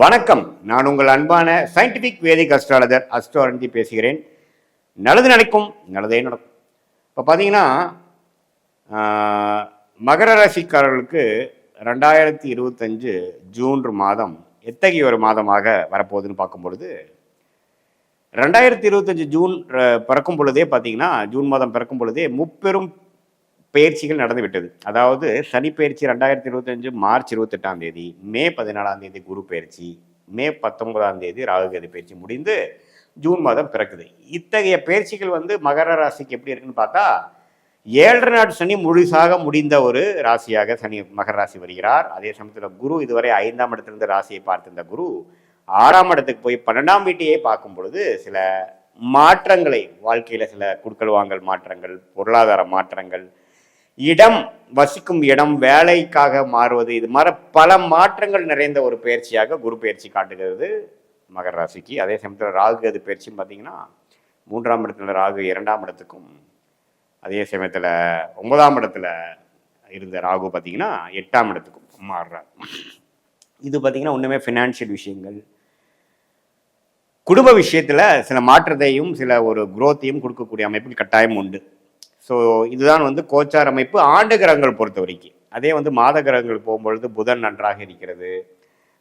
வணக்கம். நான் உங்கள் அன்பான சயின்டிபிக் வேதிக் அஸ்ட்ராலஜர் அஸ்ட்ரோரஞ்சி பேசுகிறேன். நல்லது நினைக்கும் நல்லதே நடக்கும். இப்போ பார்த்தீங்கன்னா மகர ராசிக்காரர்களுக்கு ரெண்டாயிரத்தி இருபத்தஞ்சு ஜூன் மாதம் எத்தகைய ஒரு மாதமாக வரப்போகுதுன்னு பார்க்கும் பொழுது ரெண்டாயிரத்தி இருபத்தஞ்சு ஜூன் பிறக்கும் பொழுதே பார்த்தீங்கன்னா ஜூன் மாதம் பிறக்கும் பொழுதே முப்பெரும் பயிற்சிகள் நடந்துவிட்டது அதாவது சனி பயிற்சி ரெண்டாயிரத்தி இருபத்தஞ்சு மார்ச் இருபத்தெட்டாம் தேதி மே பதினாலாம் தேதி குரு பயிற்சி மே பத்தொன்பதாம் தேதி ராகுகதி பயிற்சி முடிந்து ஜூன் மாதம் பிறக்குது. இத்தகைய பயிற்சிகள் வந்து மகர ராசிக்கு எப்படி இருக்குன்னு பார்த்தா ஏழரை நாடு சனி முழுசாக முடிந்த ஒரு ராசியாக சனி மகர ராசி வருகிறார். அதே சமயத்தில் குரு இதுவரை ஐந்தாம் இடத்திலிருந்து ராசியை பார்த்திருந்த குரு ஆறாம் இடத்துக்கு போய் பன்னெண்டாம் வீட்டையே பார்க்கும் பொழுது சில மாற்றங்களை வாழ்க்கையில் சில குடுக்கல் வாங்கல் மாற்றங்கள் பொருளாதார மாற்றங்கள் இடம் வசிக்கும் இடம் வேலைக்காக மாறுவது இது மாதிரி பல மாற்றங்கள் நிறைந்த ஒரு பயிற்சியாக குரு பயிற்சி காட்டுகிறது மகர ராசிக்கு. அதே சமயத்தில் ராகு அது பயிற்சியும் பார்த்தீங்கன்னா மூன்றாம் இடத்துல ராகு இரண்டாம் இடத்துக்கும் அதே சமயத்தில் ஒன்பதாம் இடத்துல இருந்த ராகு பார்த்தீங்கன்னா எட்டாம் இடத்துக்கும் மாறுறார். இது பார்த்தீங்கன்னா ஒன்றுமே ஃபினான்ஷியல் விஷயங்கள். குடும்ப விஷயத்தில் சில மாற்றத்தையும் சில ஒரு குரோத்தையும் கொடுக்கக்கூடிய அமைப்பில் கட்டாயம் உண்டு. ஸோ இதுதான் வந்து கோச்சார் அமைப்பு. ஆண்டு கிரகங்கள் பொறுத்த வரைக்கும். அதே வந்து மாத கிரகங்கள் போகும்பொழுது புதன் நன்றாக இருக்கிறது.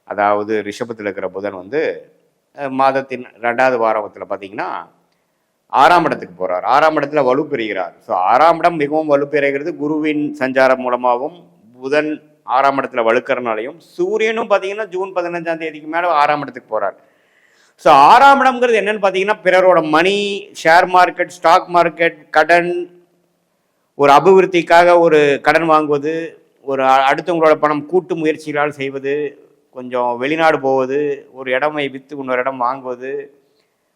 அதாவது ரிஷபத்தில் இருக்கிற புதன் வந்து மாதத்தின் ரெண்டாவது வாரத்தில் பார்த்தீங்கன்னா ஆறாம் இடத்துக்கு போகிறார் ஆறாம் இடத்துல வலுப்பெறுகிறார் ஸோ ஆறாம் இடம் மிகவும் வலுப்பெறுகிறது குருவின் சஞ்சாரம் மூலமாகவும் புதன் ஆறாம் இடத்துல வலுக்கிறனாலையும் சூரியனும் பார்த்தீங்கன்னா ஜூன் பதினஞ்சாம் தேதிக்கு மேலே ஆறாம் இடத்துக்கு போகிறார் ஸோ ஆறாம் இடம்ங்கிறது என்னன்னு பார்த்தீங்கன்னா பிறரோட money share market stock market கடன் ஒரு அபிவிருத்திக்காக ஒரு கடன் வாங்குவது ஒரு அடுத்தவங்களோட பணம் கூட்டு முயற்சிகளால் செய்வது கொஞ்சம் வெளிநாடு போவது ஒரு இடமை விற்று இன்னொரு இடம் வாங்குவது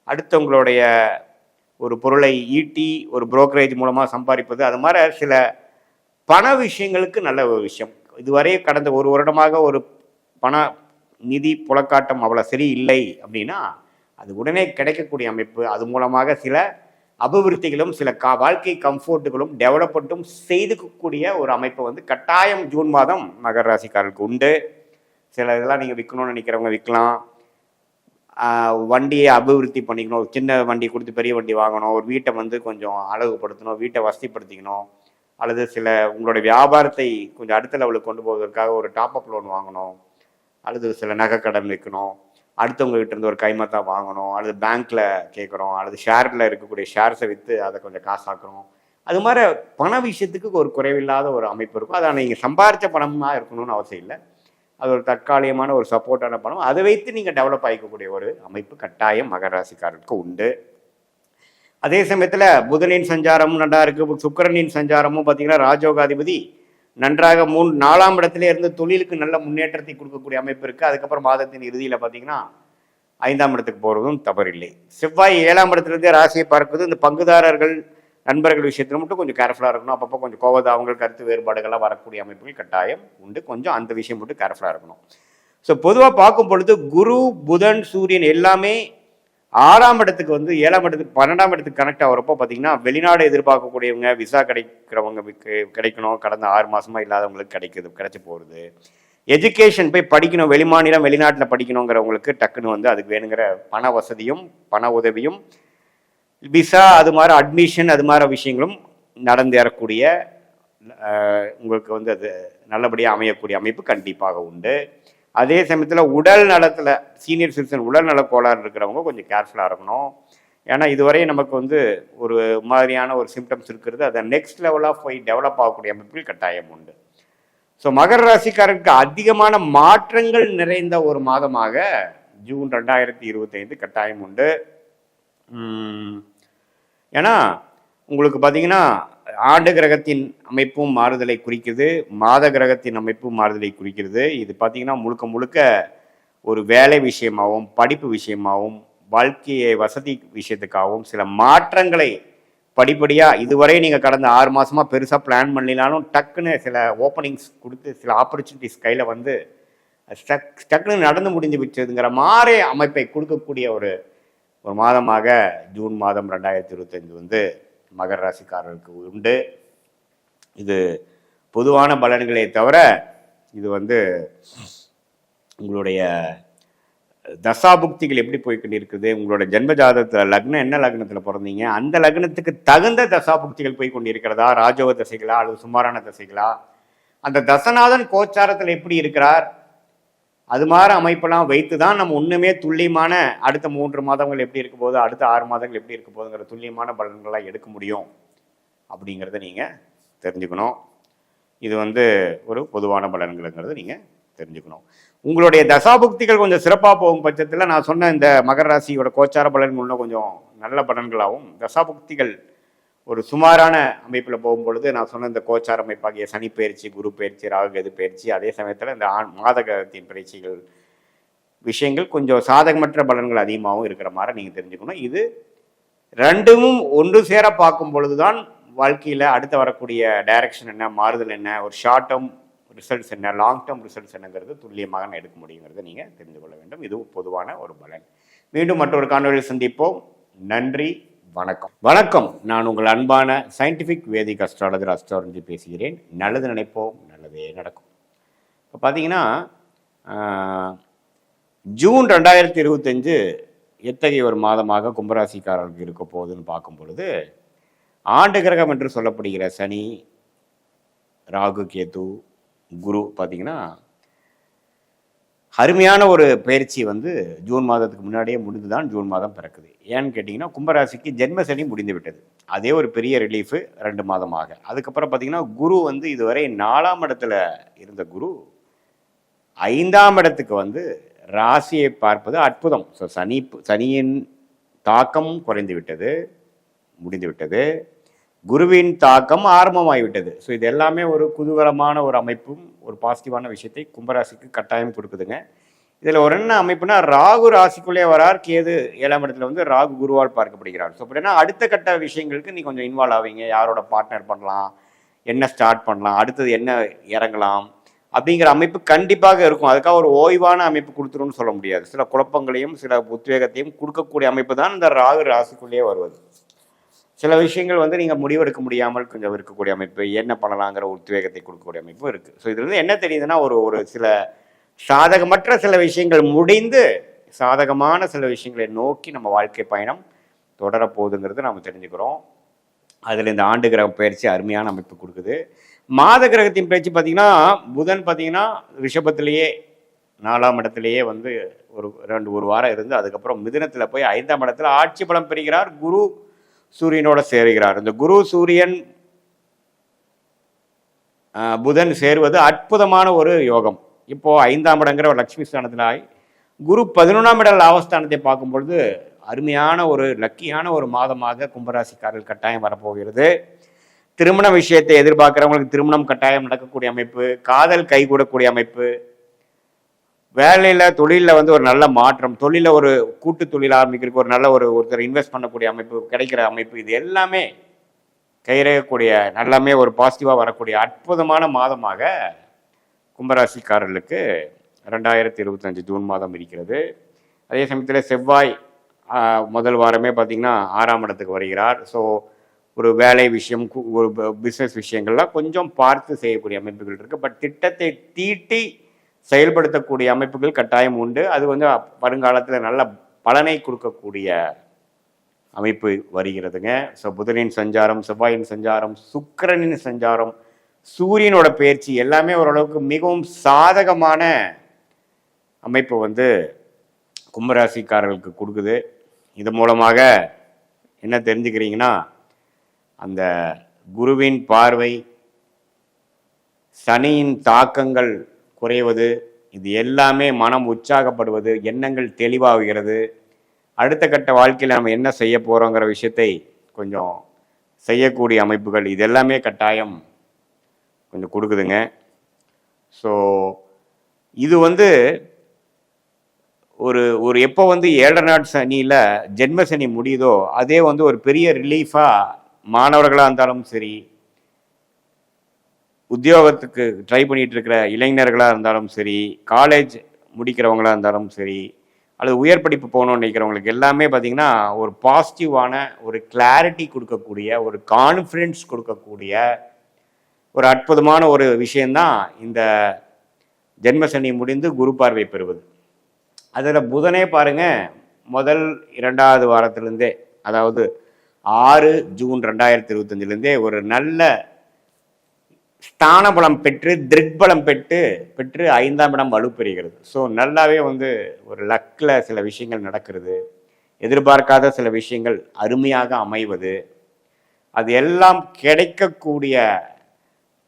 அடுத்தவங்களுடைய ஒரு பொருளை ஈட்டி ஒரு புரோக்கரேஜ் மூலமாக சம்பாதிப்பது அது மாதிரி சில பண விஷயங்களுக்கு நல்ல ஒரு விஷயம். இதுவரை கடந்த ஒரு வருடமாக ஒரு பண நிதி புலக்காட்டம் அவ்வளோ சரி இல்லை அப்படின்னா அது உடனே கிடைக்கக்கூடிய அமைப்பு. அது மூலமாக சில அபிவிருத்திகளும் சில கா வாழ்க்கை கம்ஃபோர்ட்டுகளும் டெவலப்மெண்ட்டும் செய்துக்கக்கூடிய ஒரு அமைப்பு வந்து கட்டாயம் ஜூன் மாதம் மகர ராசிக்காரர்களுக்கு உண்டு. சில இதெல்லாம் நீங்கள் விற்கணும்னு நினைக்கிறவங்க விற்கலாம். வண்டியை அபிவிருத்தி பண்ணிக்கணும். சின்ன வண்டி கொடுத்து பெரிய வண்டி வாங்கணும். ஒரு வீட்டை வந்து கொஞ்சம் அழகுபடுத்தணும். வீட்டை வசதிப்படுத்திக்கணும். அல்லது சில உங்களுடைய வியாபாரத்தை கொஞ்சம் அடுத்த லெவலுக்கு கொண்டு போவதற்காக ஒரு டாப் அப் லோன் வாங்கணும். அல்லது சில நகை கடன் வைக்கணும். அடுத்தவங்க கிட்ட இருந்து ஒரு கைமத்தா வாங்கணும் அல்லது பேங்க்ல கேட்குறோம் அல்லது ஷேர்ல இருக்கக்கூடிய ஷேர்ஸை விற்று அதை கொஞ்சம் காசாக்குறோம். அது மாதிரி பண விஷயத்துக்கு ஒரு குறைவில்லாத ஒரு அமைப்பு இருக்கும். அதை நீங்கள் சம்பாரிச்ச பணமாக இருக்கணும்னு அவசியம் இல்லை. அது ஒரு தற்காலிகமான ஒரு சப்போர்ட்டான பணம். அதை வைத்து நீங்கள் டெவலப் ஆகிக்கக்கூடிய ஒரு அமைப்பு கட்டாயம் மகர ராசிக்காரருக்கு உண்டு. அதே சமயத்தில் புதனின் சஞ்சாரமும் நல்லா இருக்கு. சுக்கரனின் சஞ்சாரமும் பார்த்தீங்கன்னா ராஜோகாதிபதி நன்றாக மூணு நாலாம் இடத்துல இருந்து தொழிலுக்கு நல்ல முன்னேற்றத்தை கொடுக்கக்கூடிய அமைப்பு இருக்குது அதுக்கப்புறம் மாதத்தின் இறுதியில் பார்த்தீங்கன்னா ஐந்தாம் இடத்துக்கு போகிறதும் தவறில்லை. செவ்வாய் ஏழாம் இடத்துலேருந்து ராசியை பார்ப்பது இந்த பங்குதாரர்கள் நண்பர்கள் விஷயத்தில் மட்டும் கொஞ்சம் கேர்ஃபுல்லாக இருக்கணும். அப்பப்போ கொஞ்சம் கோவத அவங்க கருத்து வேறுபாடுகள்லாம் வரக்கூடிய அமைப்புகள் கட்டாயம் உண்டு. கொஞ்சம் அந்த விஷயம் மட்டும் கேர்ஃபுல்லாக இருக்கணும். ஸோ பொதுவாக பார்க்கும் பொழுது குரு புதன் சூரியன் எல்லாமே ஆறாம் இடத்துக்கு வந்து ஏழாம் இடத்துக்கு பன்னெண்டாம் இடத்துக்கு கனெக்ட் ஆகிறப்போ பார்த்தீங்கன்னா வெளிநாடு எதிர்பார்க்கக்கூடியவங்க விசா கிடைக்கிறவங்க கிடைக்கணும். கடந்த ஆறு மாதமாக இல்லாதவங்களுக்கு கிடைக்குது கிடைச்சி போகிறது எஜுகேஷன் போய் படிக்கணும் வெளிமாநிலம் வெளிநாட்டில் படிக்கணுங்கிறவங்களுக்கு டக்குன்னு வந்து அதுக்கு வேணுங்கிற பண வசதியும் பண உதவியும் விசா அது மாதிரி அட்மிஷன் அது மாதிரி விஷயங்களும் நடந்தேறக்கூடிய உங்களுக்கு வந்து அது நல்லபடியாக அமையக்கூடிய அமைப்பு கண்டிப்பாக உண்டு. அதே சமயத்தில் உடல் நலத்தில் சீனியர் சிட்டிசன் உடல் நல கோளாறு இருக்கிறவங்க கொஞ்சம் கேர்ஃபுல்லாக இருக்கணும். ஏன்னா இதுவரை நமக்கு வந்து ஒரு மாதிரியான ஒரு சிம்டம்ஸ் இருக்கிறது. அதை நெக்ஸ்ட் லெவலாக போய் டெவலப் ஆகக்கூடிய அமைப்பில் கட்டாயம் உண்டு. ஸோ மகர ராசிக்காரருக்கு அதிகமான மாற்றங்கள் நிறைந்த ஒரு மாதமாக ஜூன் ரெண்டாயிரத்தி இருபத்தைந்து கட்டாயம் உண்டு. ஏன்னா உங்களுக்கு பார்த்தீங்கன்னா ஆண்டு கிரகத்தின் அமைப்பும் மாறுதலை குறிக்குது மாத கிரகத்தின் அமைப்பும் மாறுதலை குறிக்கிறது இது பார்த்தீங்கன்னா முழுக்க முழுக்க ஒரு வேலை விஷயமாகவும் படிப்பு விஷயமாகவும் வாழ்க்கையை வசதி விஷயத்துக்காகவும் சில மாற்றங்களை படிப்படியாக இதுவரை நீங்கள் கடந்த ஆறு மாதமாக பெருசாக பிளான் பண்ணினாலும் டக்குன்னு சில ஓப்பனிங்ஸ் கொடுத்து சில ஆப்பர்ச்சுனிட்டிஸ் கையில் வந்து ஸ்டக் டக்குன்னு நடந்து முடிஞ்சு வச்சதுங்கிற மாதிரி அமைப்பை கொடுக்கக்கூடிய ஒரு ஒரு மாதமாக ஜூன் மாதம் ரெண்டாயிரத்தி இருபத்தஞ்சு வந்து மகர ராசிக்காரர்களுக்கு உண்டு. இது பொதுவான பலன்களே தவிர இது வந்து உங்களுடைய தசாபுக்திகள் எப்படி போய்கிட்டு இருக்குது உங்களோட ஜென்ம ஜாதகத்தில் லக்னம் என்ன லக்னத்தில் பிறந்தீங்க அந்த லக்னத்துக்கு தகுந்த தசாபுக்திகள் போய் கொண்டிருக்கிறதா ராஜோக தசைகளா அல்லது சுமாரான தசைகளா? அந்த தசநாதன் கோச்சாரத்தில் எப்படி இருக்கிறார்? அது மாதிரி அமைப்பெல்லாம் வைத்து தான் நம்ம ஒன்றுமே துல்லியமான அடுத்த மூன்று மாதங்கள் எப்படி இருக்க போகுது அடுத்த ஆறு மாதங்கள் எப்படி இருக்க போகுதுங்கிற துல்லியமான பலன்கள்லாம் எடுக்க முடியும் அப்படிங்கிறத நீங்கள் தெரிஞ்சுக்கணும். இது வந்து ஒரு பொதுவான பலன்களுங்கிறத நீங்கள் தெரிஞ்சுக்கணும். உங்களுடைய தசாபுக்திகள் கொஞ்சம் சிறப்பாக போகும் பட்சத்தில் நான் சொன்ன இந்த மகர ராசியோட கோச்சார பலன்கள் கொஞ்சம் நல்ல பலன்களாகவும் தசாபுக்திகள் ஒரு சுமாரான அமைப்பில் போகும்பொழுது நான் சொன்ன இந்த கோச்சார் அமைப்பாகிய சனி பயிற்சி குரு பயிற்சி ராகுகது பயிற்சி அதே சமயத்தில் இந்த ஆண் மாதகத்தின் பயிற்சிகள் விஷயங்கள் கொஞ்சம் சாதகமற்ற பலன்கள் அதிகமாகவும் இருக்கிற மாதிரி நீங்கள் தெரிஞ்சுக்கணும். இது ரெண்டும் ஒன்று சேர பார்க்கும் பொழுது தான் வாழ்க்கையில் அடுத்து வரக்கூடிய டைரக்ஷன் என்ன மாறுதல் என்ன ஒரு ஷார்ட் டேர்ம் ரிசல்ட்ஸ் என்ன லாங் டேர்ம் ரிசல்ட்ஸ் என்னங்கிறது துல்லியமாக நான் எடுக்க முடியுங்கிறத நீங்கள் தெரிந்து கொள்ள வேண்டும். இது பொதுவான ஒரு பலன். மீண்டும் மற்றொரு காணொலியில் சந்திப்போம். நன்றி. வணக்கம். வணக்கம். நான் உங்கள் அன்பான சயின்டிஃபிக் வேதிக் அஸ்ட்ராலஜர் அஸ்ட்ராலஜி பேசுகிறேன். நல்லது நினைப்போம் நல்லதே நடக்கும். இப்போ பார்த்தீங்கன்னா ஜூன் ரெண்டாயிரத்தி இருபத்தஞ்சு எத்தகைய ஒரு மாதமாக கும்பராசிக்காரர்களுக்கு இருக்க போகுதுன்னு பார்க்கும் பொழுது ஆண்டு கிரகம் என்று சொல்லப்படுகிற சனி ராகு கேது குரு பார்த்தீங்கன்னா அருமையான ஒரு பயிற்சி வந்து ஜூன் மாதத்துக்கு முன்னாடியே முடிந்து தான் ஜூன் மாதம் பிறக்குது. ஏன்னு கேட்டிங்கன்னா கும்பராசிக்கு ஜென்மசனி முடிந்து விட்டது. அதே ஒரு பெரிய ரிலீஃபு ரெண்டு மாதமாக. அதுக்கப்புறம் பார்த்தீங்கன்னா குரு வந்து இதுவரை நாலாம் இடத்துல இருந்த குரு ஐந்தாம் இடத்துக்கு வந்து ராசியை பார்ப்பது அற்புதம். ஸோ சனி சனியின் தாக்கம் குறைந்து விட்டது முடிந்து விட்டது. குருவின் தாக்கம் ஆரம்பமாகிவிட்டது ஸோ இது எல்லாமே ஒரு குதூகலமான ஒரு அமைப்பும் ஒரு பாசிட்டிவான விஷயத்தை கும்பராசிக்கு கட்டாயம் கொடுக்குதுங்க. இதில் ஒரு என்ன அமைப்புனா ராகு ராசிக்குள்ளே வரார் கேது ஏழாம் இடத்துல வந்து ராகு குருவால் பார்க்கப்படுகிறார். ஸோ அப்படின்னா அடுத்த கட்ட விஷயங்களுக்கு நீ கொஞ்சம் இன்வால்வ் ஆவீங்க. யாரோட பார்ட்னர் பண்ணலாம் என்ன ஸ்டார்ட் பண்ணலாம் அடுத்தது என்ன இறங்கலாம் அப்படிங்கிற அமைப்பு கண்டிப்பாக இருக்கும். அதுக்காக ஒரு ஓய்வான அமைப்பு கொடுத்துருன்னு சொல்ல முடியாது. சில குழப்பங்களையும் சில உத்வேகத்தையும் கொடுக்கக்கூடிய அமைப்பு தான் இந்த ராகு ராசிக்குள்ளேயே வருவது. சில விஷயங்கள் வந்து நீங்கள் முடிவெடுக்க முடியாமல் கொஞ்சம் இருக்கக்கூடிய அமைப்பு என்ன பண்ணலாங்கிற உத்வேகத்தை கொடுக்கக்கூடிய அமைப்பு இருக்குது ஸோ இதுலேருந்து என்ன தெரியுதுன்னா ஒரு ஒரு சில சாதகமற்ற சில விஷயங்கள் முடிந்து சாதகமான சில விஷயங்களை நோக்கி நம்ம வாழ்க்கை பயணம் தொடரப்போகுதுங்கிறது நம்ம தெரிஞ்சுக்கிறோம். அதில் இந்த ஆண்டு கிரக பயிற்சி அருமையான அமைப்பு கொடுக்குது. மாத கிரகத்தின் பயிற்சி பார்த்தீங்கன்னா புதன் பார்த்தீங்கன்னா ரிஷபத்திலேயே நாலாம் இடத்துலையே வந்து ஒரு ரெண்டு ஒரு வாரம் இருந்து அதுக்கப்புறம் மிதினத்தில் போய் ஐந்தாம் இடத்துல ஆட்சி பலம் பெறுகிறார். குரு சூரியனோட சேருகிறார். இந்த குரு சூரியன் புதன் சேருவது அற்புதமான ஒரு யோகம். இப்போ ஐந்தாம் இடங்கிற ஒரு லட்சுமி குரு பதினொன்றாம் இட லாபஸ்தானத்தை பார்க்கும் பொழுது அருமையான ஒரு லக்கியான ஒரு மாதமாக கும்பராசிக்காரர்கள் கட்டாயம் வரப்போகிறது. திருமண விஷயத்தை எதிர்பார்க்குறவங்களுக்கு திருமணம் கட்டாயம் நடக்கக்கூடிய அமைப்பு காதல் கைகூடக்கூடிய அமைப்பு வேலையில் தொழிலில் வந்து ஒரு நல்ல மாற்றம் தொழிலில் ஒரு கூட்டு தொழில் ஆரம்பிக்கிறதுக்கு ஒரு நல்ல ஒரு ஒருத்தர் இன்வெஸ்ட் பண்ணக்கூடிய அமைப்பு கிடைக்கிற அமைப்பு இது எல்லாமே கையிறக்கூடிய நல்லாமே ஒரு பாசிட்டிவாக வரக்கூடிய அற்புதமான மாதமாக கும்பராசிக்காரர்களுக்கு ரெண்டாயிரத்தி இருபத்தஞ்சு ஜூன் மாதம் இருக்கிறது. அதே சமயத்தில் செவ்வாய் முதல் வாரமே பார்த்திங்கன்னா ஆறாம் இடத்துக்கு வருகிறார். ஸோ ஒரு வேலை விஷயம் கு- ஒரு பிஸ்னஸ் விஷயங்கள்லாம் கொஞ்சம் பார்த்து செய்யக்கூடிய அமைப்புகள் இருக்குது பட் திட்டத்தை தீட்டி செயல்படுத்தக்கூடிய அமைப்புகள் கட்டாயம் உண்டு. அது வந்து வருங்காலத்தில் நல்ல பலனை கொடுக்கக்கூடிய அமைப்பு வருகிறதுங்க. ஸோ புதனின் சஞ்சாரம் செவ்வாயின் சஞ்சாரம் சுக்கிரனின் சஞ்சாரம் சூரியனோட பயிற்சி எல்லாமே ஓரளவுக்கு மிகவும் சாதகமான அமைப்பு வந்து கும்பராசிக்காரர்களுக்கு கொடுக்குது. இது மூலமாக என்ன தெரிஞ்சுக்கிறீங்கன்னா அந்த குருவின் பார்வை சனியின் தாக்கங்கள் குறைவது இது எல்லாமே மனம் உற்சாகப்படுவது எண்ணங்கள் தெளிவாகிறது அடுத்த கட்ட வாழ்க்கையில் நம்ம என்ன செய்ய போகிறோங்கிற விஷயத்தை கொஞ்சம் செய்யக்கூடிய அமைப்புகள் இது எல்லாமே கட்டாயம் கொஞ்சம் கொடுக்குதுங்க. ஸோ இது வந்து ஒரு ஒரு எப்போ வந்து ஏழரை நாட் சனியில் ஜென்ம சனி முடியுதோ அதே வந்து ஒரு பெரிய ரிலீஃபாக மாணவர்களாக இருந்தாலும் சரி உத்தியோகத்துக்கு ட்ரை பண்ணிட்டு இருக்கிற இளைஞர்களாக இருந்தாலும் சரி காலேஜ் முடிக்கிறவங்களாக இருந்தாலும் சரி அல்லது உயர் படிப்பு போகணும்னு நினைக்கிறவங்களுக்கு எல்லாமே பார்த்தீங்கன்னா ஒரு பாசிட்டிவான ஒரு கிளாரிட்டி கொடுக்கக்கூடிய ஒரு கான்ஃபிடென்ஸ் கொடுக்கக்கூடிய ஒரு அற்புதமான ஒரு விஷயந்தான் இந்த ஜென்மசனி முடிந்து குரு பார்வை பெறுவது. அதில் புதனே பாருங்க முதல் இரண்டாவது வாரத்திலேருந்தே அதாவது ஆறு ஜூன் ரெண்டாயிரத்தி இருபத்தஞ்சிலேருந்தே ஒரு நல்ல ஸ்தான பலம் பெற்று திருக்பலம் பெற்று பெற்று ஐந்தாம் இடம் வலுப்பெறுகிறது. ஸோ நல்லாவே வந்து ஒரு லக்கில் சில விஷயங்கள் நடக்கிறது. எதிர்பார்க்காத சில விஷயங்கள் அருமையாக அமைவது. அது எல்லாம் கிடைக்கக்கூடிய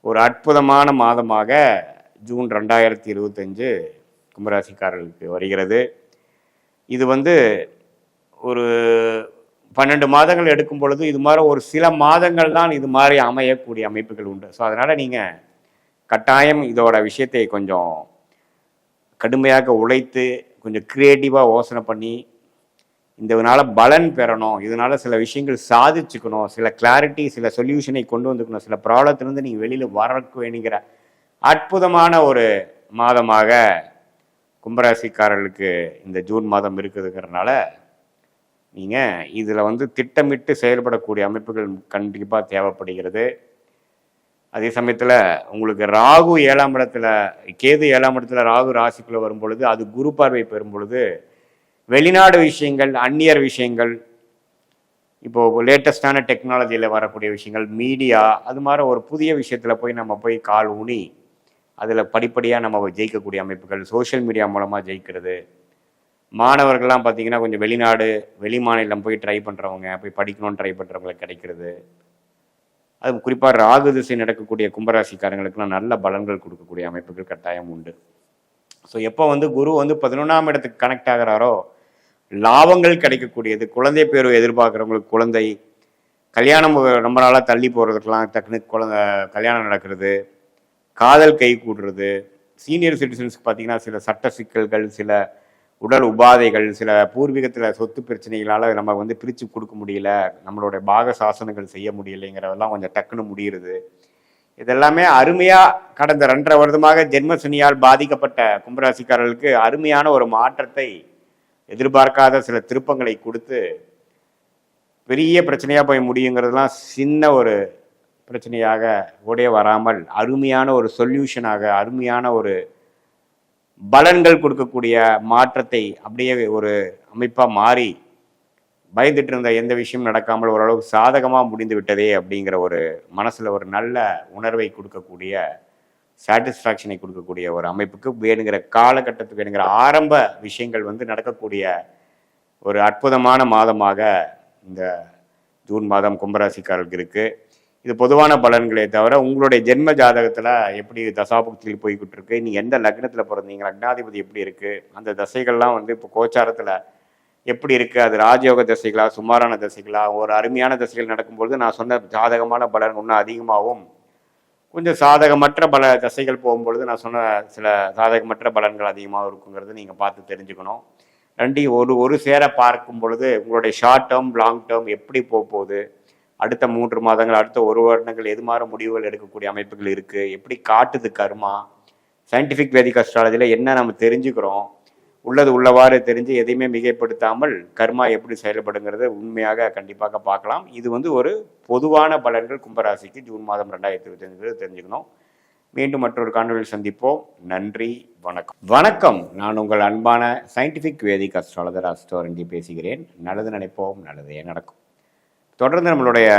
ஒரு அற்புதமான மாதமாக ஜூன் ரெண்டாயிரத்தி இருபத்தஞ்சு கும்பராசிக்காரர்களுக்கு வருகிறது. இது வந்து ஒரு பன்னெண்டு மாதங்கள் எடுக்கும் பொழுது இது மாதிரி ஒரு சில மாதங்கள் தான் இது மாதிரி அமையக்கூடிய அமைப்புகள் உண்டு. ஸோ அதனால் நீங்கள் கட்டாயம் இதோட விஷயத்தை கொஞ்சம் கடுமையாக உழைத்து கொஞ்சம் க்ரியேட்டிவாக யோசனை பண்ணி இந்த இதனால் பலன் பெறணும். இதனால் சில விஷயங்கள் சாதிச்சுக்கணும். சில கிளாரிட்டி சில சொல்யூஷனை கொண்டு வந்துக்கணும். சில ப்ராப்ளத்திலேருந்து நீங்கள் வெளியில் வரக்கு வேணுங்கிற அற்புதமான ஒரு மாதமாக கும்பராசிக்காரர்களுக்கு இந்த ஜூன் மாதம் இருக்குதுங்கிறனால நீங்கள் இதில் வந்து திட்டமிட்டு செயல்படக்கூடிய அமைப்புகள் கண்டிப்பாக தேவைப்படுகிறது. அதே சமயத்தில் உங்களுக்கு ராகு ஏழாம் இடத்துல கேது ஏழாம் இடத்துல ராகு ராசிக்குள்ளே வரும் பொழுது அது குரு பார்வை பெறும் பொழுது வெளிநாடு விஷயங்கள் அந்நியர் விஷயங்கள் இப்போது லேட்டஸ்டான டெக்னாலஜியில் வரக்கூடிய விஷயங்கள் மீடியா அது மாதிரி ஒரு புதிய விஷயத்தில் போய் நம்ம போய் கால் ஊனி அதில் படிப்படியாக நம்ம ஜெயிக்கக்கூடிய அமைப்புகள் சோஷியல் மீடியா மூலமாக ஜெயிக்கிறது. மாணவர்கள்லாம் பார்த்தீங்கன்னா கொஞ்சம் வெளிநாடு வெளி மாநிலம் போய் ட்ரை பண்ணுறவங்க போய் படிக்கணும்னு ட்ரை பண்ணுறவங்களுக்கு கிடைக்கிறது. அது குறிப்பாக ராகு திசை நடக்கக்கூடிய கும்பராசிக்காரங்களுக்குலாம் நல்ல பலன்கள் கொடுக்கக்கூடிய அமைப்புகள் கட்டாயம் உண்டு. ஸோ எப்போ வந்து குரு வந்து பதினொன்றாம் இடத்துக்கு கனெக்ட் ஆகிறாரோ லாபங்கள் கிடைக்கக்கூடியது குழந்தை பேர் எதிர்பார்க்குறவங்களுக்கு குழந்தை கல்யாணம் ரொம்ப நாளாக தள்ளி போகிறதுக்கெல்லாம் டக்குனு குழந்த கல்யாணம் நடக்கிறது காதல் கை கூடுறது சீனியர் சிட்டிசன்ஸ்க்கு பார்த்தீங்கன்னா சில சட்ட சிக்கல்கள் சில உடல் உபாதைகள் சில பூர்வீகத்தில் சொத்து பிரச்சனைகளால் நம்ம வந்து பிரித்து கொடுக்க முடியல நம்மளுடைய பாக சாசனங்கள் செய்ய முடியலைங்கிறதெல்லாம் கொஞ்சம் டக்குன்னு முடிகிறது இதெல்லாமே அருமையாக கடந்த ரெண்டரை வருடமாக ஜென்மசனியால் பாதிக்கப்பட்ட கும்பராசிக்காரர்களுக்கு அருமையான ஒரு மாற்றத்தை எதிர்பார்க்காத சில திருப்பங்களை கொடுத்து பெரிய பிரச்சனையாக போய் முடியுங்கிறதுலாம் சின்ன ஒரு பிரச்சனையாக ஓடே வராமல் அருமையான ஒரு சொல்யூஷனாக அருமையான ஒரு பலன்கள் கொடுக்கக்கூடிய மாற்றத்தை அப்படியே ஒரு அமைப்பாக மாறி பயந்துட்டு இருந்த எந்த விஷயம் நடக்காமல் ஓரளவுக்கு சாதகமாக முடிந்து விட்டதே அப்படிங்கிற ஒரு மனசில் ஒரு நல்ல உணர்வை கொடுக்கக்கூடிய சாட்டிஸ்ஃபேக்ஷனை கொடுக்கக்கூடிய ஒரு அமைப்புக்கு வேணுங்கிற காலகட்டத்துக்கு வேணுங்கிற ஆரம்ப விஷயங்கள் வந்து நடக்கக்கூடிய ஒரு அற்புதமான மாதமாக இந்த ஜூன் மாதம் கும்பராசிக்காரர்களுக்கு இருக்குது இது பொதுவான பலன்களே தவிர உங்களுடைய ஜென்ம ஜாதகத்தில் எப்படி தசாபுக்தியில் போய்கிட்டு இருக்கு? நீ எந்த லக்னத்தில் பிறந்தீங்க? லக்னாதிபதி எப்படி இருக்குது அந்த தசைகள்லாம் வந்து இப்போ கோச்சாரத்தில் எப்படி இருக்குது அது ராஜயோக தசைகளா சுமாரான தசைகளா? ஒரு அருமையான தசைகள் நடக்கும்பொழுது நான் சொன்ன ஜாதகமான பலன் இன்னும் அதிகமாகவும் கொஞ்சம் சாதகமற்ற பல தசைகள் போகும்பொழுது நான் சொன்ன சில சாதகமற்ற பலன்கள் அதிகமாக இருக்குங்கிறது நீங்கள் பார்த்து தெரிஞ்சுக்கணும். ரெண்டையும் ஒரு ஒரு சேர பார்க்கும் பொழுது உங்களுடைய ஷார்ட் டேர்ம் லாங் டேர்ம் எப்படி போக போகுது? அடுத்த மூன்று மாதங்கள் அடுத்த ஒரு வருடங்கள் எது மாதிரி முடிவுகள் எடுக்கக்கூடிய அமைப்புகள் இருக்குது எப்படி காட்டுது கர்மா? சயின்டிஃபிக் வேதிக் அஸ்ட்ராலஜியில் என்ன நம்ம தெரிஞ்சுக்கிறோம்? உள்ளது உள்ளவாறு தெரிஞ்சு எதையுமே மிகைப்படுத்தாமல் கர்மா எப்படி செயல்படுங்கிறத உண்மையாக கண்டிப்பாக பார்க்கலாம். இது வந்து ஒரு பொதுவான பலன்கள் கும்பராசிக்கு ஜூன் மாதம் ரெண்டாயிரத்தி இருபத்தஞ்சு தெரிஞ்சுக்கணும். மீண்டும் மற்றொரு காணொலியில் சந்திப்போம். நன்றி வணக்கம். வணக்கம். நான் உங்கள் அன்பான சயின்டிஃபிக் வேதிக் அஸ்ட்ராலஜர் அஸ்டோரண்டி பேசுகிறேன். நல்லது நினைப்போம் நல்லதே நடக்கும். தொடர்ந்து நம்மளுடைய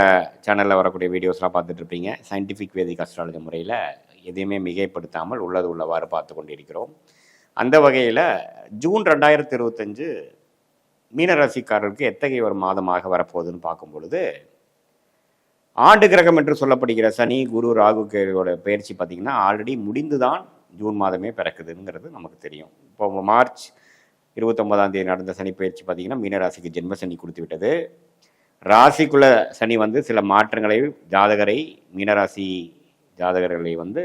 சேனலில் வரக்கூடிய வீடியோஸ்லாம் பார்த்துட்ருப்பீங்க சயின்டிஃபிக் வேதிக் அஸ்ட்ராலஜி முறையில் எதையுமே மிகைப்படுத்தாமல் உள்ளது உள்ளவாறு பார்த்து கொண்டிருக்கிறோம். அந்த வகையில் ஜூன் ரெண்டாயிரத்தி இருபத்தஞ்சு மீனராசிக்காரருக்கு எத்தகைய ஒரு மாதமாக வரப்போகுதுன்னு பார்க்கும் பொழுது ஆண்டு கிரகம் என்று சொல்லப்படுகிற சனி குரு ராகு கேதுவோட பயிற்சி பார்த்திங்கன்னா ஆல்ரெடி முடிந்து தான் ஜூன் மாதமே பிறக்குதுங்கிறது நமக்கு தெரியும். இப்போ மார்ச் இருபத்தொன்பதாம் தேதி நடந்த சனி பயிற்சி பார்த்திங்கன்னா மீனராசிக்கு ஜென்ம சனி கொடுத்து விட்டது ராசிக்குள்ள சனி வந்து சில மாற்றங்களை ஜாதகரை மீனராசி ஜாதகர்களை வந்து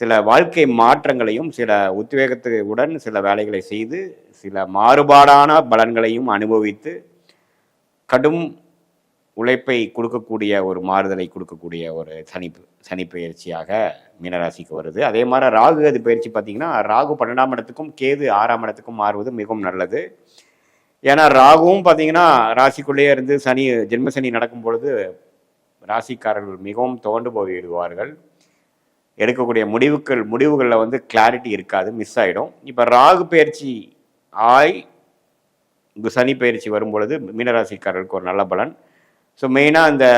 சில வாழ்க்கை மாற்றங்களையும் சில உத்வேகத்துடன் சில வேலைகளை செய்து சில மாறுபாடான பலன்களையும் அனுபவித்து கடும் உழைப்பை கொடுக்கக்கூடிய ஒரு மாறுதலை கொடுக்கக்கூடிய ஒரு சனி சனி பயிற்சியாக மீனராசிக்கு வருது. அதே மாதிரி ராகு அது பயிற்சி பார்த்தீங்கன்னா ராகு பன்னெண்டாம் இடத்துக்கும் கேது ஆறாம் இடத்துக்கும் மாறுவது மிகவும் நல்லது. ஏன்னா ராகுவும் பார்த்தீங்கன்னா ராசிக்குள்ளேயே இருந்து சனி ஜென்ம சனி நடக்கும் பொழுது ராசிக்காரர்கள் மிகவும் துவண்டு போயிடுவார்கள் எடுக்கக்கூடிய முடிவுகள் முடிவுகளில் வந்து கிளாரிட்டி இருக்காது மிஸ் ஆகிடும் இப்போ ராகு பயிற்சி ஆய் இங்கு சனி பயிற்சி வரும்பொழுது மீனராசிக்காரர்களுக்கு ஒரு நல்ல பலன். ஸோ மெயினாக இந்த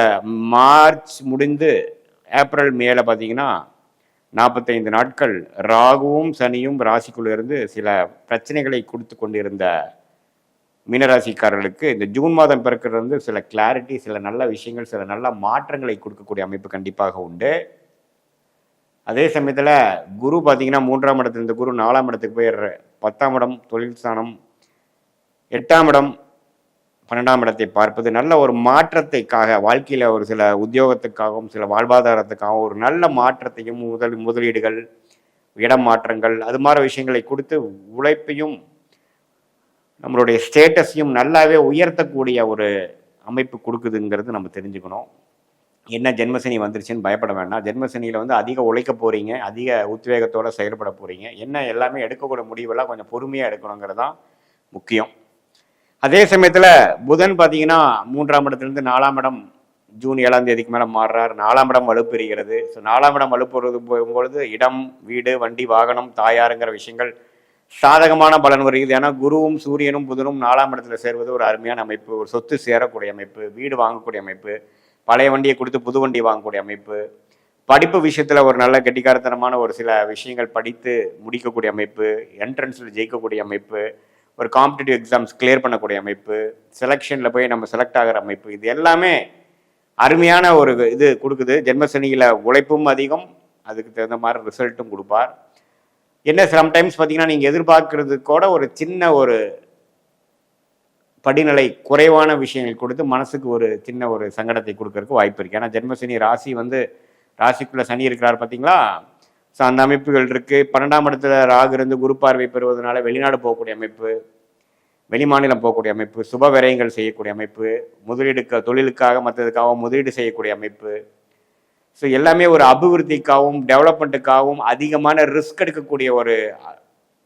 மார்ச் முடிந்து ஏப்ரல் மேல பார்த்தீங்கன்னா நாற்பத்தைந்து நாட்கள் ராகுவும் சனியும் ராசிக்குள்ளே இருந்து சில பிரச்சனைகளை கொடுத்து கொண்டிருந்த மீனராசிக்காரர்களுக்கு இந்த ஜூன் மாதம் பிறக்கிறது வந்து சில கிளாரிட்டி சில நல்ல விஷயங்கள் சில நல்ல மாற்றங்களை கொடுக்கக்கூடிய அமைப்பு கண்டிப்பாக உண்டு. அதே சமயத்தில் குரு பார்த்தீங்கன்னா மூன்றாம் இடத்துல இந்த குரு நாலாம் இடத்துக்கு போயிடுற. பத்தாம் இடம் தொழில் ஸ்தானம். எட்டாம் இடம் பன்னெண்டாம் இடத்தை பார்ப்பது நல்ல ஒரு மாற்றத்தைக்காக வாழ்க்கையில் ஒரு சில உத்தியோகத்துக்காகவும் சில வாழ்வாதாரத்துக்காகவும் ஒரு நல்ல மாற்றத்தையும் முதல் முதலீடுகள் இடம் மாற்றங்கள் அது மாதிரி விஷயங்களை கொடுத்து உழைப்பையும் நம்மளுடைய ஸ்டேட்டஸையும் நல்லாவே உயர்த்தக்கூடிய ஒரு அமைப்பு கொடுக்குதுங்கிறது நம்ம தெரிஞ்சுக்கணும். என்ன ஜென்மசனி வந்துருச்சுன்னு பயப்பட வேண்டாம். ஜென்மசனியில் வந்து அதிக உழைக்க போகிறீங்க அதிக உத்வேகத்தோடு செயல்பட போகிறீங்க என்ன எல்லாமே எடுக்கக்கூடிய முடிவெல்லாம் கொஞ்சம் பொறுமையாக எடுக்கணுங்கிறது தான் முக்கியம். அதே சமயத்தில் புதன் பார்த்தீங்கன்னா மூன்றாம் இடத்துலேருந்து நாலாம் இடம் ஜூன் ஏழாம் தேதிக்கு மேலே மாறுறார். நாலாம் இடம் வலுப்பெறுகிறது ஸோ நாலாம் இடம் வலுப்பெறுவது போகும்பொழுது இடம் வீடு வண்டி வாகனம் தாயாருங்கிற விஷயங்கள் சாதகமான பலன் வருகிறது. ஏன்னா குருவும் சூரியனும் புதனும் நாலாம் இடத்துல சேர்வது ஒரு அருமையான அமைப்பு. ஒரு சொத்து சேரக்கூடிய அமைப்பு வீடு வாங்கக்கூடிய அமைப்பு பழைய வண்டியை கொடுத்து புது வண்டி வாங்கக்கூடிய அமைப்பு படிப்பு விஷயத்தில் ஒரு நல்ல கெட்டிக்காரத்தனமான ஒரு சில விஷயங்கள் படித்து முடிக்கக்கூடிய அமைப்பு என்ட்ரன்ஸில் ஜெயிக்கக்கூடிய அமைப்பு ஒரு காம்படிட்டிவ் எக்ஸாம்ஸ் கிளியர் பண்ணக்கூடிய அமைப்பு செலெக்ஷனில் போய் நம்ம செலக்ட் ஆகிற அமைப்பு இது எல்லாமே அருமையான ஒரு இது கொடுக்குது. ஜென்மசனியில் உழைப்பும் அதிகம் அதுக்கு தகுந்த மாதிரி ரிசல்ட்டும் கொடுப்பார். என்ன சம்டைம்ஸ் பார்த்தீங்கன்னா நீங்கள் எதிர்பார்க்கறது கூட ஒரு சின்ன ஒரு படிநிலை குறைவான விஷயங்கள் கொடுத்து மனசுக்கு ஒரு சின்ன ஒரு சங்கடத்தை கொடுக்கறதுக்கு வாய்ப்பு இருக்குது ஏன்னா ஜென்மசனி ராசி வந்து ராசிக்குள்ளே சனி இருக்கிறார் பார்த்தீங்களா ஸோ அந்த அமைப்புகள் இருக்குது பன்னெண்டாம் இடத்துல ராகு இருந்து குரு பார்வை பெறுவதனால வெளிநாடு போகக்கூடிய அமைப்பு வெளிமாநிலம் போகக்கூடிய அமைப்பு சுப விரயங்கள் செய்யக்கூடிய அமைப்பு முதலீடுக்க தொழிலுக்காக மற்றதுக்காக முதலீடு செய்யக்கூடிய அமைப்பு ஸோ எல்லாமே ஒரு அபிவிருத்திக்காகவும் டெவலப்மெண்ட்டுக்காகவும் அதிகமான ரிஸ்க் எடுக்கக்கூடிய ஒரு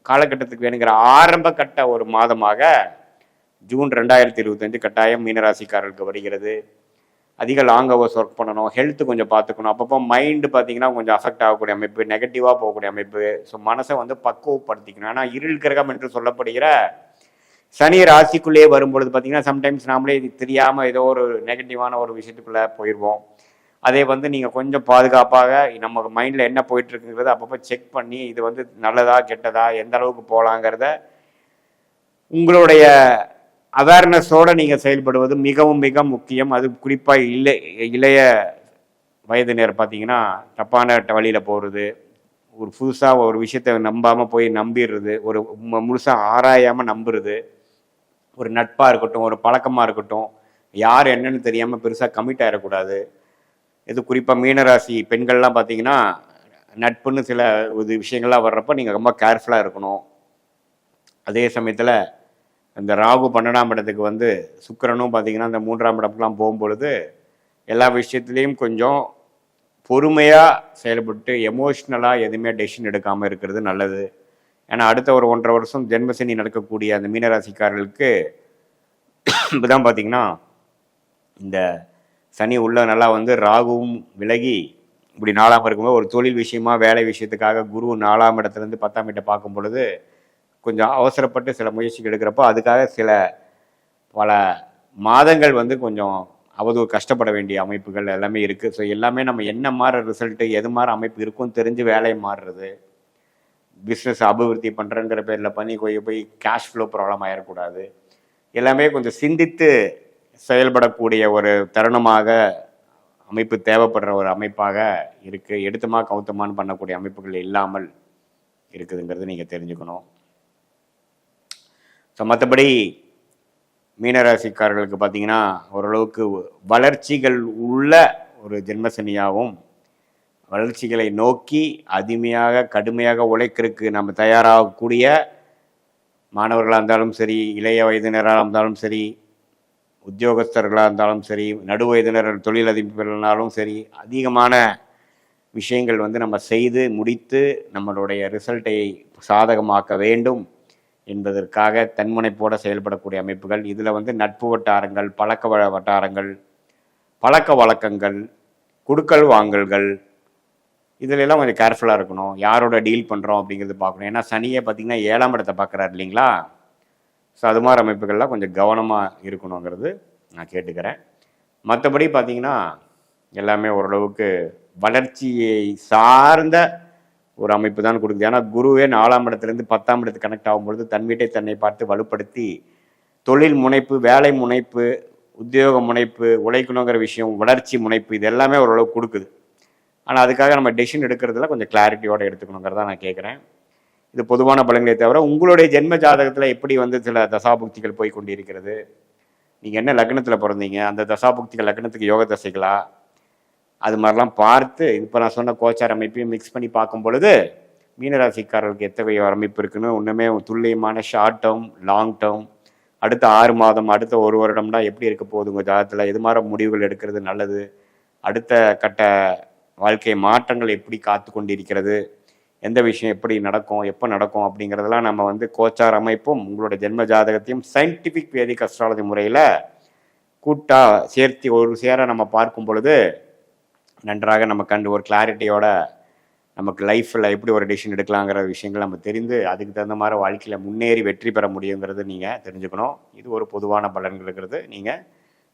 காலகட்டத்துக்கு வேணுங்கிற ஆரம்ப கட்ட ஒரு மாதமாக ஜூன் ரெண்டாயிரத்தி இருபத்தஞ்சு கட்டாயம் மீனராசிக்காரர்களுக்கு வருகிறது. அதிக லாங் ஹவர்ஸ் ஒர்க் பண்ணணும் ஹெல்த் கொஞ்சம் பார்த்துக்கணும். அப்பப்போ மைண்டு பார்த்தீங்கன்னா கொஞ்சம் அஃபெக்ட் ஆகக்கூடிய அமைப்பு நெகட்டிவாக போகக்கூடிய அமைப்பு. ஸோ மனசை வந்து பக்குவப்படுத்திக்கணும். ஆனால் இருள் கிரகம் என்று சொல்லப்படுகிற சனி ராசிக்குள்ளேயே வரும்பொழுது பார்த்தீங்கன்னா சம்டைம்ஸ் நாமளே இது தெரியாமல் ஏதோ ஒரு நெகட்டிவான ஒரு விஷயத்துக்குள்ளே போயிடுவோம் அதே வந்து நீங்கள் கொஞ்சம் பாதுகாப்பாக நம்ம மைண்டில் என்ன போயிட்டுருக்குங்கிறத அப்பப்போ செக் பண்ணி இது வந்து நல்லதா கெட்டதா எந்த அளவுக்கு போகலாங்கிறத உங்களுடைய அவேர்னஸோடு நீங்கள் செயல்படுவது மிகவும் மிக முக்கியம். அது குறிப்பாக இல்லை இளைய வயதினர் பார்த்தீங்கன்னா தப்பான வழியில் போகிறது ஒரு புதுசாக ஒரு விஷயத்தை நம்பாமல் போய் நம்பிடுறது ஒரு முழுசாக ஆராயாமல் நம்புறது ஒரு நட்பாக இருக்கட்டும் ஒரு பழக்கமாக இருக்கட்டும் யார் என்னன்னு தெரியாமல் பெருசாக கமிட் ஆகிடக்கூடாது இது குறிப்பாக மீனராசி பெண்கள்லாம் பார்த்தீங்கன்னா நட்புன்னு சில இது விஷயங்கள்லாம் வர்றப்போ நீங்கள் ரொம்ப கேர்ஃபுல்லாக இருக்கணும். அதே சமயத்தில் இந்த ராகு பன்னெண்டாம் இடத்துக்கு வந்து சுக்கிரனும் பார்த்தீங்கன்னா இந்த மூன்றாம் இடத்துக்குலாம் போகும்பொழுது எல்லா விஷயத்துலேயும் கொஞ்சம் பொறுமையாக செயல்பட்டு எமோஷ்னலாக எதுவுமே டெசிஷன் எடுக்காமல் இருக்கிறது நல்லது. ஏன்னா அடுத்த ஒரு ஒன்றரை வருஷம் ஜென்மசனி நடக்கக்கூடிய அந்த மீனராசிக்காரர்களுக்கு இப்போதான் பார்த்தீங்கன்னா இந்த சனி உள்ள நல்லா வந்து ராகுவும் விலகி இப்படி நாலாம் இருக்கும்போது ஒரு தொழில் விஷயமா வேலை விஷயத்துக்காக குரு நாலாம் இடத்துலேருந்து பத்தாம் இடத்தை பார்க்கும் பொழுது கொஞ்சம் அவசரப்பட்டு சில முயற்சிகள் எடுக்கிறப்போ அதுக்காக சில பல மாதங்கள் வந்து கொஞ்சம் அவதூறு கஷ்டப்பட வேண்டிய அமைப்புகள் எல்லாமே இருக்குது ஸோ எல்லாமே நம்ம என்ன மாதிரி ரிசல்ட்டு எது மாதிரி அமைப்பு இருக்கும்னு தெரிஞ்சு வேலையை மாறுறது. பிஸ்னஸ் அபிவிருத்தி பண்ணுறேங்கிற பேரில் பண்ணி போய் போய் கேஷ் ஃப்ளோ ப்ராப்ளம் ஆகிடக்கூடாது எல்லாமே கொஞ்சம் சிந்தித்து செயல்படக்கூடிய ஒரு தருணமாக அமைப்பு தேவைப்படுற ஒரு அமைப்பாக இருக்குது எடுத்தமா கவுத்தமானு பண்ணக்கூடிய அமைப்புகள் இல்லாமல் இருக்குதுங்கிறது நீங்கள் தெரிஞ்சுக்கணும். ஸோ மற்றபடி மீனராசிக்காரர்களுக்கு பார்த்தீங்கன்னா ஓரளவுக்கு வளர்ச்சிகள் உள்ள ஒரு ஜென்மசனியாகவும் வளர்ச்சிகளை நோக்கி அதிமையாக கடுமையாக உழைக்கிறதுக்கு நம்ம தயாராகக்கூடிய மாணவர்களாக இருந்தாலும் சரி இளைய வயதினராக இருந்தாலும் சரி உத்தியோகஸ்தர்களாக இருந்தாலும் சரி நடு வயதினர் தொழிலதிபர்களாலும் சரி அதிகமான விஷயங்கள் வந்து நம்ம செய்து முடித்து நம்மளுடைய ரிசல்ட்டை சாதகமாக்க வேண்டும் என்பதற்காக தன்முனைப்போட செயல்படக்கூடிய அமைப்புகள். இதில் வந்து நட்பு வட்டாரங்கள் பழக்க வட்டாரங்கள் பழக்க வழக்கங்கள் குடுக்கல் வாங்கல்கள் இதிலெல்லாம் கொஞ்சம் கேர்ஃபுல்லாக இருக்கணும். யாரோட டீல் பண்ணுறோம் அப்படிங்கிறது பார்க்கணும். ஏன்னா சனியே பார்த்தீங்கன்னா ஏழாம் இடத்தை பார்க்குறாரு இல்லைங்களா? ஸோ அது மாதிரி அமைப்புகள்லாம் கொஞ்சம் கவனமாக இருக்கணுங்கிறது நான் கேட்டுக்கிறேன். மற்றபடி பார்த்தீங்கன்னா எல்லாமே ஓரளவுக்கு வளர்ச்சியை சார்ந்த ஒரு அமைப்பு தான் கொடுக்குது. ஏன்னா குருவே நாலாம் இடத்துலேருந்து பத்தாம் இடத்துக்கு கனெக்ட் ஆகும்பொழுது தன் வீட்டை தன்னை பார்த்து வலுப்படுத்தி தொழில் முனைப்பு வேலை முனைப்பு உத்தியோக முனைப்பு உழைக்கணுங்கிற விஷயம் வளர்ச்சி முனைப்பு இது எல்லாமே ஓரளவுக்கு கொடுக்குது. ஆனால் அதுக்காக நம்ம டெசிஷன் எடுக்கிறதுல கொஞ்சம் கிளாரிட்டியோடு எடுத்துக்கணுங்கிறத நான் கேட்குறேன் இது பொதுவான பலன்களை தவிர உங்களுடைய ஜென்ம ஜாதகத்தில் எப்படி வந்து சில தசாபுக்திகள் போய் கொண்டிருக்கிறது? நீங்கள் என்ன லக்னத்தில் பிறந்தீங்க? அந்த தசாபுக்திகள் லக்னத்துக்கு யோக தசைகளா? அது மாதிரிலாம் பார்த்து இப்போ நான் சொன்ன கோச்சார் அமைப்பையும் மிக்ஸ் பண்ணி பார்க்கும் பொழுது மீனராசிக்காரர்களுக்கு எத்தகைய அமைப்பு இருக்குன்னு ஒன்றுமே துல்லியமான ஷார்ட் டேர்ம் லாங் டேர்ம் அடுத்த ஆறு மாதம் அடுத்த ஒரு வருடம்னா எப்படி இருக்க போகுது உங்கள் ஜாதகத்தில்? எது மாதிரி முடிவுகள் எடுக்கிறது நல்லது? அடுத்த கட்ட வாழ்க்கை மாற்றங்கள் எப்படி காத்து கொண்டிருக்கிறது எந்த விஷயம் எப்படி நடக்கும் எப்போ நடக்கும் அப்படிங்கிறதெல்லாம் நம்ம வந்து கோச்சார் அமைப்பும் உங்களோட ஜென்ம ஜாதகத்தையும் சயின்டிஃபிக் வேதிக் அஸ்ட்ராலஜி முறையில் கூட்டாக சேர்த்து ஒரு சேர நம்ம பார்க்கும் பொழுது நன்றாக நம்ம கண்டு ஒரு கிளாரிட்டியோட நமக்கு லைஃப்பில் எப்படி ஒரு டிசிஷன் எடுக்கலாங்கிற விஷயங்கள் நம்ம தெரிந்து அதுக்கு தகுந்த மாதிரி வாழ்க்கையில் முன்னேறி வெற்றி பெற முடியுங்கிறது நீங்கள் தெரிஞ்சுக்கணும். இது ஒரு பொதுவான பலன்களுங்கிறது நீங்கள்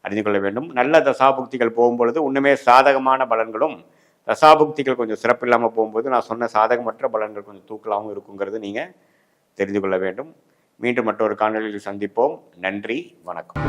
அறிந்து கொள்ள வேண்டும். நல்ல தசாபுக்திகள் போகும்பொழுது ஒன்றுமே சாதகமான பலன்களும் தசாபுக்திகள் கொஞ்சம் சிறப்பு இல்லாமல் போகும்போது நான் சொன்ன சாதகமற்ற பலன்கள் கொஞ்சம் தூக்கலாகவும் இருக்குங்கிறது நீங்கள் தெரிந்து கொள்ள வேண்டும். மீண்டும் மற்றொரு காணொலியில் சந்திப்போம். நன்றி வணக்கம்.